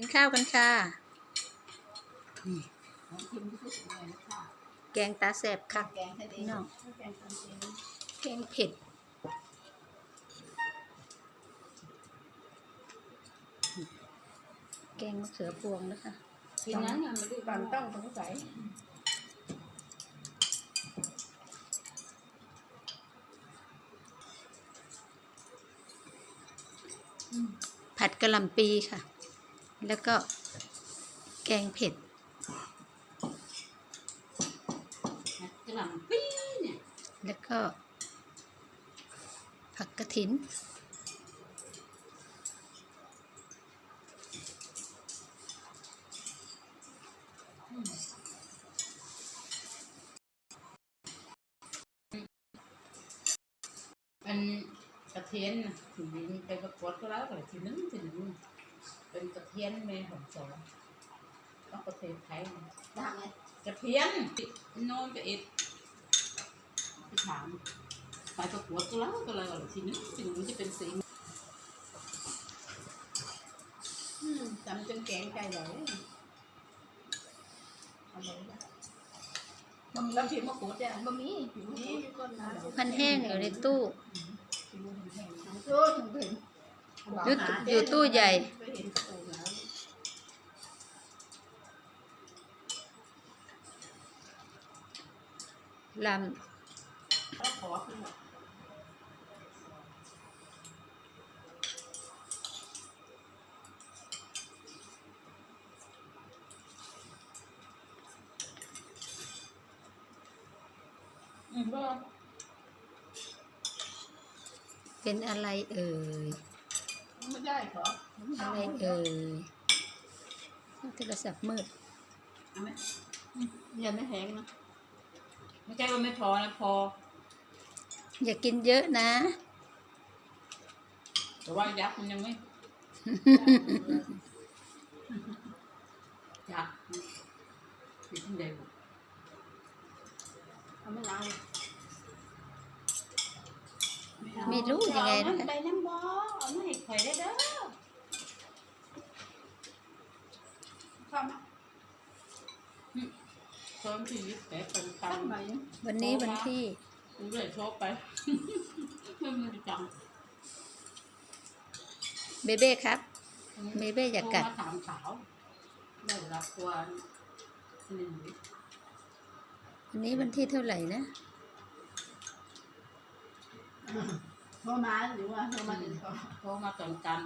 กินข้าวกันค่ะนี่ของพิมพ์ที่สุดเลยนะคะแกงตาแสบค่ะแกงทะเลน้องแกงทะเลแกงเผ็ดแกงมะเขือพวงนะคะกินนั้นยังไม่ได้การต้องสงสัยผัดกะหล่ำปีค่ะ แล้วก็แกงเผ็ดกระหล่ำปีเนี่ยแล้วก็ ผักกระถิน อันกระเทียนน่ะถึงไปประกวดก็แล้วแต่ทีนึงทีนึง เป็นกระเทียนแม่ของสอนต้องประเทศไทยนะดังไงกระเทียนโน่นกับเอ็ดไปถามไปประกวดก็แล้วก็แล้วทีนึงทีนึงจะเป็นสีอืมจำจนแกงใจเลยอะไรนะมันแล้วพิมพ์มะกรูดเนี่ยบะหมี่อยู่นี่อยู่ก่อนนะมันแห้งอยู่ในตู้โอ้ถึงเห็น อยู่อยู่ตู้ใหญ่ไปเห็นกระตูแล้วลก็ขอขึ้นมาอืมก็ำเป็นอะไรเอ่ย ไม่ได้ขออะไรเอ่ยโทรศัพท์มืดเอาไหมยังไม่แห้งนะ ไม่ใช่ว่าไม่พอนะพอ อย่ากินเยอะนะ แต่ว่ายักษ์มันยังไม่ ยักษ์ติดที่เดียวเอาไม่ล้างไม่รู้ยังไงนะไปน้ำบ่อเอามาให้ข่อยได้เด้อเข้ามาอืม เพิ่มที่ยึดแต่เป็นตัตั้งงค์ใหม่วันนี้วันที่กูเลยโชคไปเพิ่มมันจังเบเบ้ครับ เบเบ้อย่ากัดโทรมาถามสาวได้รับตัวหนึ่งวันนี้วันที่เท่าไหร่นะโทรมาหรือว่าโทรมาติดต่อโทรมาตอนกัน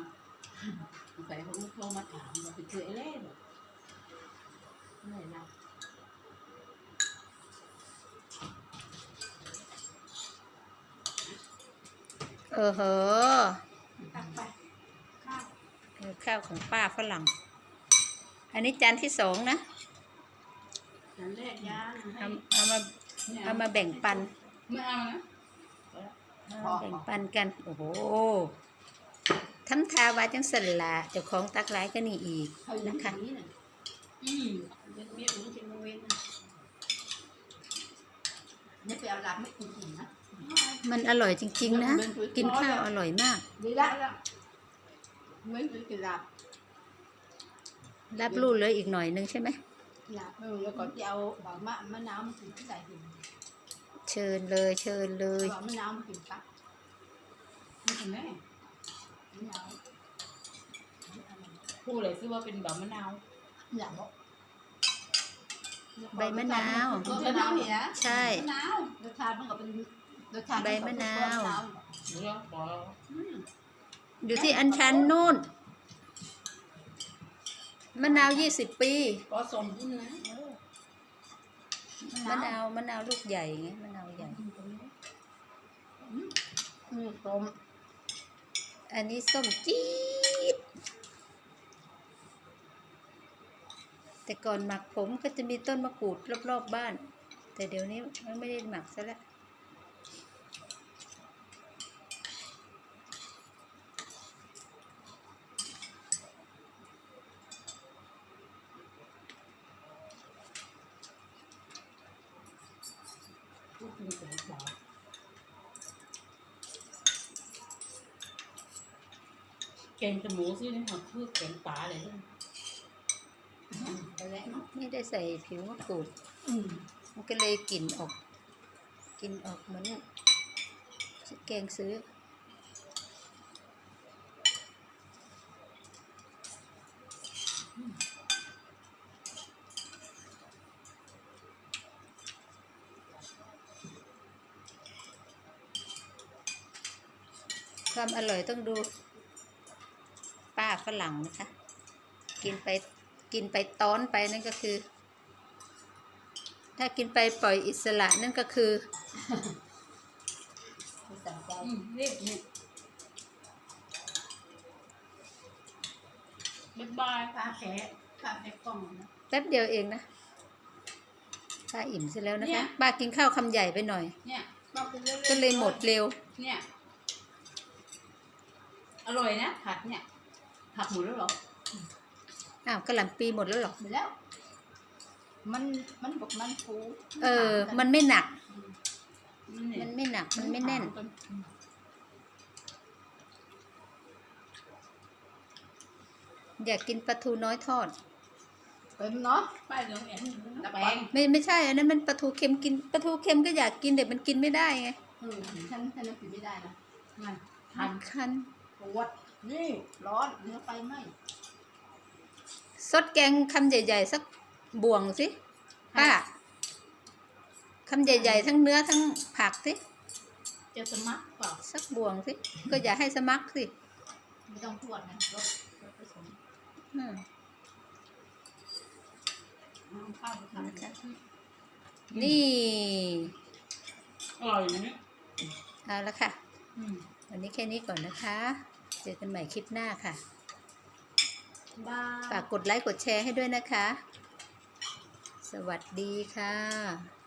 ใส่เขาโทรมาถามว่าไปเจอไอ้เล่หรอไม่รับ เออเหอตักไปข้าวเออข้าวของป้าฝรั่ง อันนี้จานที่สองนะนั่นแรกย่างเอาเอามาเอามาแบ่งปันไม่เอานะเอามาแบ่งปันกัน โอ้โหทำทาวาจังสละเจ้าของตักหลายก็นี่อีกเขาอยู่นะคะนี้น่ะอืมเรียนเรียนรู้เป็นโมเวนนะนี่ ไปเอาหลับไม่กินกินนะมันอร่อยจริง ๆ นะ กินข้าวอร่อยมากดีละไม่เคยกินหลับรับรู้เลยอีกหน่อยนึงใช่ไหมหลับเออแล้วก็จะเอาบอกมะมะนาวมากินใส่หินเชิญเลยเชิญเลยบอกมะนาวมากินปักนี่คุณแม่มะนาวพูดเลยซิว่าเป็นแบบมะนาวอยากบอก ใบมะนาวก็มะนาวเนี่ยใช่ มะนาวรสชาติมันก็เป็นรสชาติใบมะนาวเรื่องบอกอืมอยู่ที่อันชันนู่น มะนาวยี่สิบปีก็สมดุลนะเออมะนาวมะนาวลูกใหญ่ไงมะนาวใหญ่อืมต้มอันนี้ส้มจี๊ด แต่ก่อนหมักผมก็จะมีต้นมะกรูดรอบๆบบ้าน แต่เดี๋ยวนี้มันไม่ได้หมักซะแล้วพูดถึงแกงจมูกสิเนี่ยค่ะคือแกงปลาเลยเนี่ย ไม่ได้ใส่ผิวมะกรูดอืมมันก็เลยกลิ่นออกกลิ่นออกเหมือนแกงซื้อ ความอร่อยต้องดูป้าฝรั่งนะคะ กินไป กินไปต้อนไปนั่นก็คือ ถ้ากินไปปล่อยอิสระนั่นก็คือรีบนี่บ๊ายบายปลาแขะปลาแขะกล้องนะแป๊บเดียวเองนะป้าอิ่มเสร็จแล้วนะคะป้ากินข้าวคำใหญ่ไปหน่อย เนี่ยปลาเป็นเรื่องก็เลยหมดเร็ว เนี่ย อร่อยนะผัดเนี่ยผักหมดแล้วเหรอ อ้าวกระหล่ำปีหมดแล้วเหรอไปแล้ว มันมันบอกมันฟูเออ มันไม่หนักนี่เนี่ยมันไม่หนัก มันไม่แน่น อยากกินปลาทูน้อยทอด เป็นเนาะป้ายเหลืองแอนตะแบงไม่ไม่ใช่อันนั้นมันปลาทูเค็มกินปลาทูเค็มก็อยากกินแต่มันกินไม่ได้ไงเออฉันฉันกินไม่ได้นะมันทัคันนคันปวดนี่ร้อนเนื้อไฟไหม้ ซดแกงคำใหญ่ ๆ สักบ่วงสิป้าคำใหญ่ ๆ ทั้งเนื้อทั้งผักสิจะสมัครเปล่าสักบ่วงสิก็อย่าให้สมัครสิไม่ต้องทวดนะรสรสผสมอืมเอาข้าวไปทำนะคะนี่อร่อยอย่างนี้เอาละค่ะอืมวันนี้แค่นี้ก่อนนะคะ เจอกันใหม่คลิปหน้าค่ะ บ้าฝากกดไลค์กดแชร์ให้ด้วยนะคะ สวัสดีค่ะ